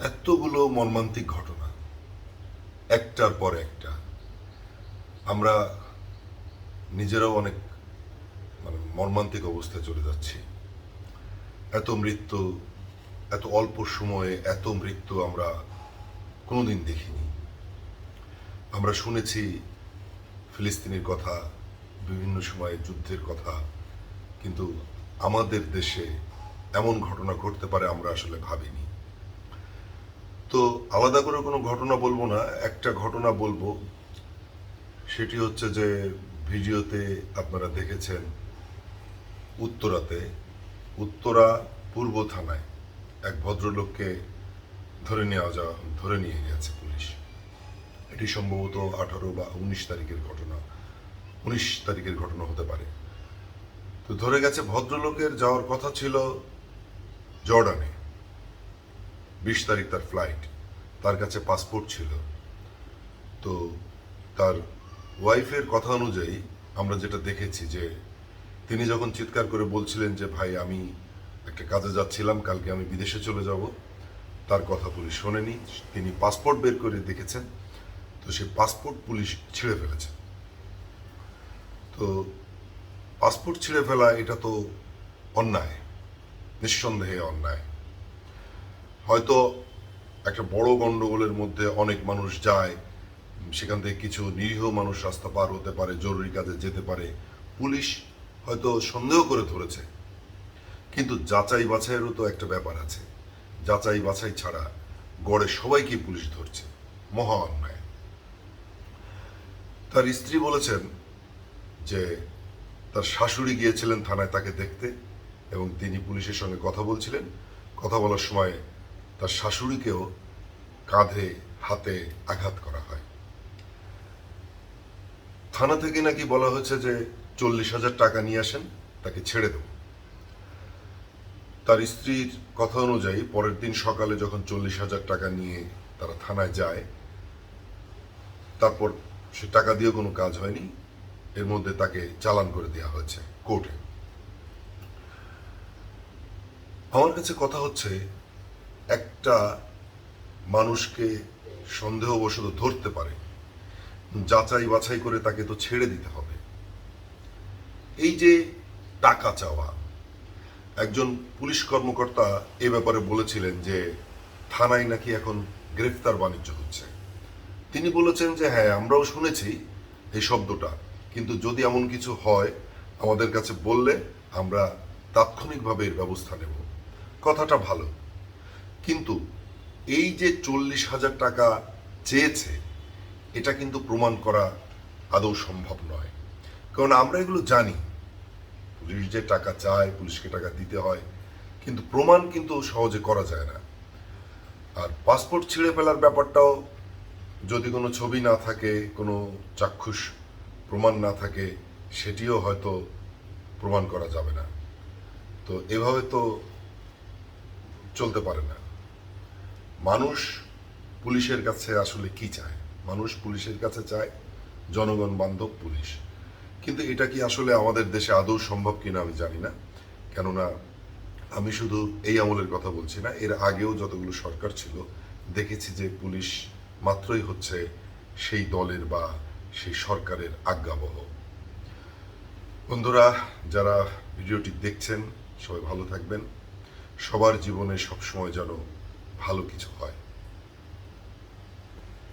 এতগুলো মর্মান্তিক ঘটনা, একটার পর একটা। আমরা নিজেরাও অনেক মানে মর্মান্তিক অবস্থায় চলে যাচ্ছি। এত মৃত্যু, এত অল্প সময়ে এত মৃত্যু আমরা কোনোদিন দেখিনি। আমরা শুনেছি ফিলিস্তিনের কথা, বিভিন্ন সময়ে যুদ্ধের কথা, কিন্তু আমাদের দেশে এমন ঘটনা ঘটতে পারে আমরা আসলে ভাবিনি। তো আলাদা করে কোনো ঘটনা বলব না, একটা ঘটনা বলব। সেটি হচ্ছে যে ভিডিওতে আপনারা দেখেছেন উত্তরাতে, উত্তরা পূর্ব থানায় এক ভদ্রলোককে ধরে নেওয়া যাওয়া, ধরে নিয়ে গেছে পুলিশ। এটি সম্ভবত আঠারো বা উনিশ তারিখের ঘটনা, উনিশ তারিখের ঘটনা হতে পারে। তো ধরে গেছে ভদ্রলোকের যাওয়ার কথা ছিল জর্ডানে। বিশ তারিখ তার ফ্লাইট তার কাছে পাসপোর্ট ছিল। তো তার ওয়াইফের কথা অনুযায়ী আমরা যেটা দেখেছি যে তিনি যখন চিৎকার করে বলছিলেন যে, ভাই, আমি একটা কাজে যাচ্ছিলাম, কালকে আমি বিদেশে চলে যাব, তার কথা পুলিশ শোনেনি। তিনি পাসপোর্ট বের করে দেখেছেন। তো সেই পাসপোর্ট পুলিশ ছিঁড়ে ফেলেছে। তো পাসপোর্ট ছিঁড়ে ফেলা এটা তো অন্যায়, নিঃসন্দেহে অন্যায়। হয়তো একটা বড় গন্ডগোলের মধ্যে অনেক মানুষ যায়, সেখান থেকে কিছু নিরীহ মানুষ রাস্তা পার হতে পারে, জরুরি কাজে যেতে পারে, পুলিশ হয়তো সন্দেহ করে ধরেছে। কিন্তু যাচাই বাছাইয়েরও তো একটা ব্যাপার আছে। যাচাই বাছাই ছাড়া গড়ে সবাইকে পুলিশ ধরছে, মহা অন্যায়। তার স্ত্রী বলেছেন যে তার শাশুড়ি গিয়েছিলেন থানায় তাকে দেখতে এবং তিনি পুলিশের সঙ্গে কথা বলছিলেন। কথা বলার সময় তার শাশুড়িকেও কাঁধে, হাতে আঘাত করা হয়। থানা থেকে নাকি বলা হয়েছে যে চল্লিশ হাজার টাকা নিয়ে আসেন, তাকে ছেড়ে দেব। তার স্ত্রীর কথা অনুযায়ী পরের দিন সকালে যখন চল্লিশ হাজার টাকা নিয়ে তারা থানায় যায়, তারপর সে টাকা দিয়ে কোনো কাজ হয়নি। এর মধ্যে তাকে চালান করে দেওয়া হয়েছে কোর্টে। আমার কাছে কথা হচ্ছে একটা মানুষকে সন্দেহবশত ধরতে পারে। যাচাই বাছাই করে তাকে তো ছেড়ে দিতে হবে। এই যে টাকা চাওয়া, একজন পুলিশ কর্মকর্তা এ ব্যাপারে বলেছিলেন যে থানায় নাকি এখন গ্রেফতার বাণিজ্য হচ্ছে। তিনি বলেছেন যে হ্যাঁ আমরাও শুনেছি এই শব্দটা, কিন্তু যদি এমন কিছু হয়, আমাদের কাছে বললে আমরা তাৎক্ষণিকভাবে এর ব্যবস্থা নেব। কথাটা ভালো। কিন্তু এই যে চল্লিশ হাজার টাকা চেয়েছে, এটা কিন্তু প্রমাণ করা আদৌ সম্ভব নয়। কারণ আমরা এগুলো জানি। পুলিশ যে টাকা চায়, পুলিশকে টাকা দিতে হয়, কিন্তু প্রমাণ কিন্তু সহজে করা যায় না। আর পাসপোর্ট ছিঁড়ে ফেলার ব্যাপারটাও যদি কোনো ছবি না থাকে, কোনো চাক্ষুষ প্রমাণ না থাকে, সেটিও হয়তো প্রমাণ করা যাবে না। তো এভাবে তো চলতে পারে না। মানুষ পুলিশের কাছে আসলে কি চায়? মানুষ পুলিশের কাছে চায় জনগণ, বান্ধব, পুলিশ। কিন্তু এটা কি আসলে আমাদের দেশে আদৌ সম্ভব কিনা আমি জানি না। কেননা আমি শুধু এই আমলের কথা বলছি না, এর আগেও যতগুলো সরকার ছিল, দেখেছি যে পুলিশ মাত্রই হচ্ছে সেই দলের বা সেই সরকারের আজ্ঞাবহ। বন্ধুরা, যারা ভিডিওটি দেখছেন, সবাই ভালো থাকবেন। সবার জীবনে সবসময় যেন ভালো কিছু হয়।